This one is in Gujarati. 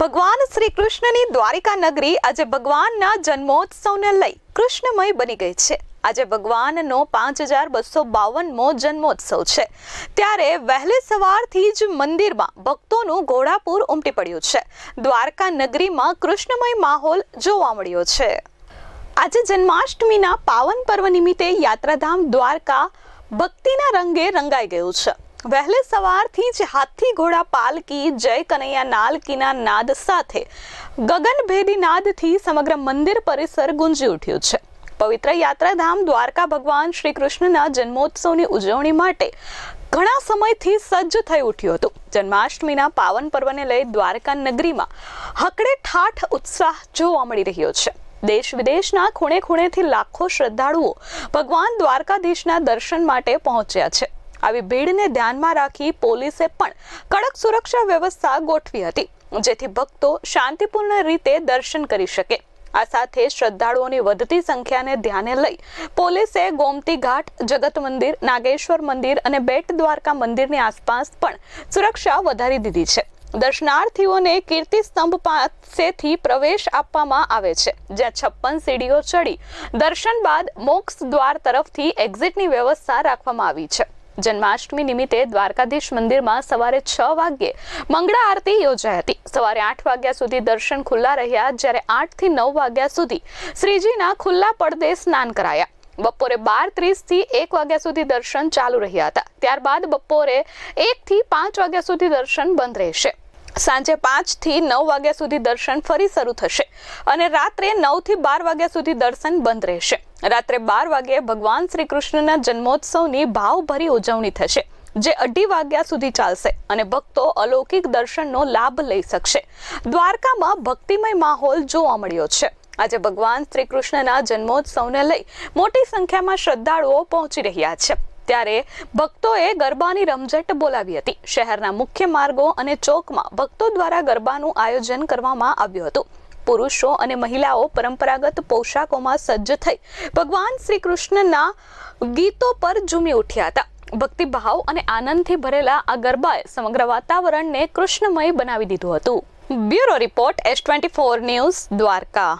ભગવાન શ્રી કૃષ્ણની દ્વારિકા નગરી આજે ભગવાનના જન્મોત્સવને લઈ કૃષ્ણમય બની ગઈ છે. આજે ભગવાનનો પાંચ હજાર બસો બાવનમો જન્મોત્સવ છે. ત્યારે વહેલી સવારથી જ મંદિરમાં ભક્તોનું ઘોડાપૂર ઉમટી પડ્યું છે. દ્વારકા નગરીમાં કૃષ્ણમય માહોલ જોવા મળ્યો છે. આજે જન્માષ્ટમીના પાવન પર્વ નિમિત્તે યાત્રાધામ દ્વારકા ભક્તિના રંગે રંગાઈ ગયું છે. વહેલે સવારથી જ હાથી ઘોડા પાલકી, જય કનૈયા નાલકીના નાદ સાથે ગગનભેદી નાદથી સમગ્ર મંદિર પરિસર ગુંજી ઉઠ્યું છે. પવિત્ર યાત્રાધામ દ્વારકા ભગવાન શ્રી કૃષ્ણના જન્મોત્સવની ઉજવણી માટે ઘણા સમયથી સજ્જ થઈ ઉઠ્યું હતું. જન્માષ્ટમીના પાવન પર્વને લઈ દ્વારકા નગરીમાં હકડે ઠાઠ ઉત્સાહ જોવા મળી રહ્યો છે. દેશ વિદેશના ખૂણે ખૂણેથી લાખો શ્રદ્ધાળુઓ ભગવાન દ્વારકાધીશના દર્શન માટે પહોંચ્યા છે. આવી ભીડને ધ્યાનમાં રાખી પોલીસે પણ કડક સુરક્ષા વ્યવસ્થા ગોઠવી હતી, જેથી ભક્તો શાંતિપૂર્ણ રીતે દર્શન કરી શકે. આ સાથે શ્રદ્ધાળુઓની વધતી સંખ્યાને ધ્યાને લઈ પોલીસે ગોમતી ઘાટ, જગત મંદિર, નાગેશ્વર મંદિર અને બેટ દ્વારકા મંદિરની આસપાસ પણ સુરક્ષા વધારી દીધી છે. દર્શનાર્થીઓને કીર્તિ સ્તંભ પાસેથી પ્રવેશ આપવામાં આવે છે, જ્યાં છપ્પન સીડીઓ ચડી દર્શન બાદ મોક્ષ દ્વાર તરફથી એક્ઝિટની વ્યવસ્થા રાખવામાં આવી છે. જન્માષ્ટમી નિમિત્તે દ્વારકાધીશ મંદિરમાં સવારે છ વાગ્યે મંગળા આરતી યોજાઈ હતી. સવારે આઠ વાગ્યા સુધી દર્શન ખુલ્લા રહ્યા, જ્યારે આઠથી નવ વાગ્યા સુધી શ્રીજીના ખુલ્લા પડદે સ્નાન કરાયા. બપોરે બાર ત્રીસથી એક વાગ્યા સુધી દર્શન ચાલુ રહ્યા હતા. ત્યારબાદ બપોરે એક થી પાંચ વાગ્યા સુધી દર્શન બંધ રહેશે. સાંજે પાંચથી નવ વાગ્યા સુધી દર્શન ફરી શરૂ થશે અને રાત્રે નવથી બાર વાગ્યા સુધી દર્શન બંધ રહેશે. રાત્રે બાર વાગ્યે ભગવાન શ્રી કૃષ્ણના જન્મોત્સવની ભાવભરી ઉજવણી થશે, જે અઢી વાગ્યા સુધી ચાલશે અને ભક્તો અલૌકિક દર્શનનો લાભ લઈ શકશે. દ્વારકામાં ભક્તિમય માહોલ જોવા મળ્યો છે. આજે ભગવાન શ્રી કૃષ્ણના જન્મોત્સવને લઈ મોટી સંખ્યામાં શ્રદ્ધાળુઓ પહોંચી રહ્યા છે. ત્યારે ભક્તોએ ગરબાની રમઝટ બોલાવી હતી. શહેરના મુખ્ય માર્ગો અને ચોકમાં ભક્તો દ્વારા ગરબાનું આયોજન કરવામાં આવ્યું હતું. પુરુષો અને મહિલાઓ પરંપરાગત પોશાકોમાં સજ્જ થઈ ભગવાન શ્રી કૃષ્ણના ગીતો પર ઝૂમી ઉઠ્યા હતા. ભક્તિભાવ અને આનંદથી ભરેલા આ ગરબાએ સમગ્ર વાતાવરણને કૃષ્ણમય બનાવી દીધું હતું. Bureau report S twenty four news Dwarka.